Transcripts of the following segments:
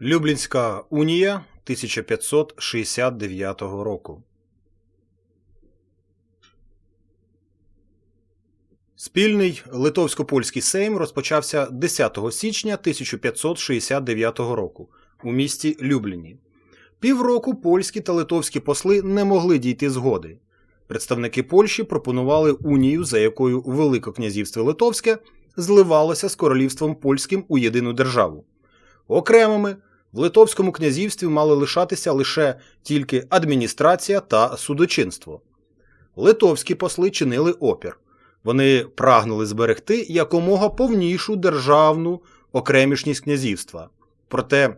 Люблінська унія 1569 року. Спільний литовсько-польський сейм розпочався 10 січня 1569 року у місті Любліні. Півроку польські та литовські посли не могли дійти згоди. Представники Польщі пропонували унію, за якою Велике князівство Литовське зливалося з королівством польським у єдину державу. Окремими в Литовському князівстві мали лишатися лише тільки адміністрація та судочинство. Литовські посли чинили опір. Вони прагнули зберегти якомога повнішу державну окремішність князівства. Проте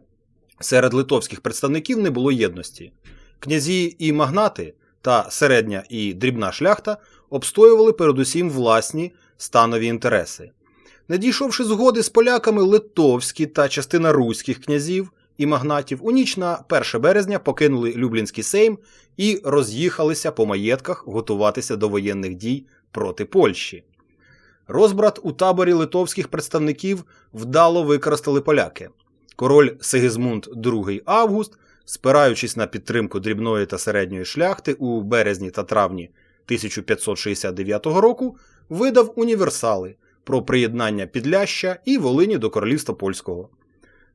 серед литовських представників не було єдності. Князі і магнати та середня і дрібна шляхта обстоювали передусім власні станові інтереси. Не дійшовши згоди з поляками, литовські та частина руських князів і магнатів у ніч на 1 березня покинули Люблінський сейм і роз'їхалися по маєтках готуватися до воєнних дій проти Польщі. Розбрат у таборі литовських представників вдало використали поляки. Король Сигизмунд II Август, спираючись на підтримку дрібної та середньої шляхти у березні та травні 1569 року, видав універсали про приєднання Підляща і Волині до Королівства Польського.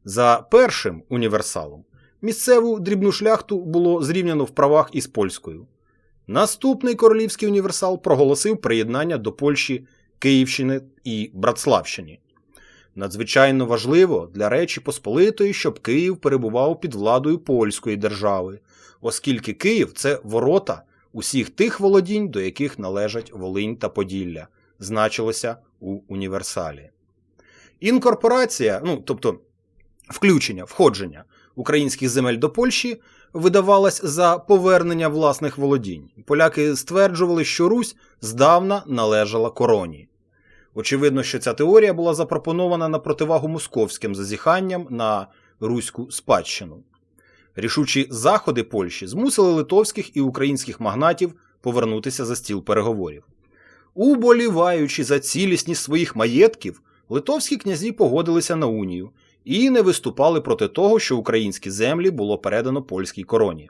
За першим універсалом місцеву дрібну шляхту було зрівняно в правах із польською. Наступний королівський універсал проголосив приєднання до Польщі Київщини і Братславщини. Надзвичайно важливо для Речі Посполитої, щоб Київ перебував під владою польської держави, оскільки Київ це ворота усіх тих володінь, до яких належать Волинь та Поділля, значилося у універсалі. Інкорпорація, ну тобто включення, входження українських земель до Польщі видавалась за повернення власних володінь. Поляки стверджували, що Русь здавна належала короні. Очевидно, що ця теорія була запропонована на противагу московським зазіханням на руську спадщину. Рішучі заходи Польщі змусили литовських і українських магнатів повернутися за стіл переговорів. Уболіваючи за цілісність своїх маєтків, литовські князі погодилися на унію і не виступали проти того, що українські землі було передано польській короні.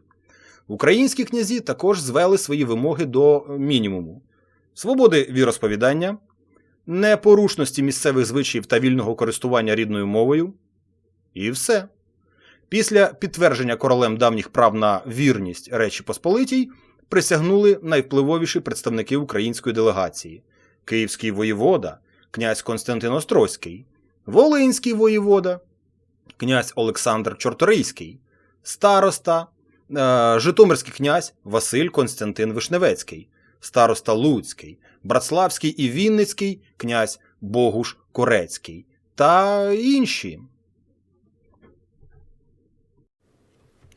Українські князі також звели свої вимоги до мінімуму: свободи віросповідання, непорушності місцевих звичаїв та вільного користування рідною мовою. І все. Після підтвердження королем давніх прав на вірність Речі Посполитій присягнули найвпливовіші представники української делегації: Київський воєвода, князь Константин Острозький, Волинський воєвода, князь Олександр Чорторийський, староста, е, Житомирський князь Василь Константин Вишневецький, староста Луцький, Братславський і Вінницький князь Богуш Корецький та інші.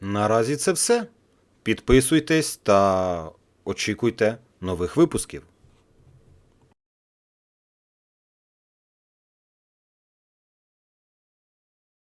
Наразі це все. Підписуйтесь та очікуйте нових випусків.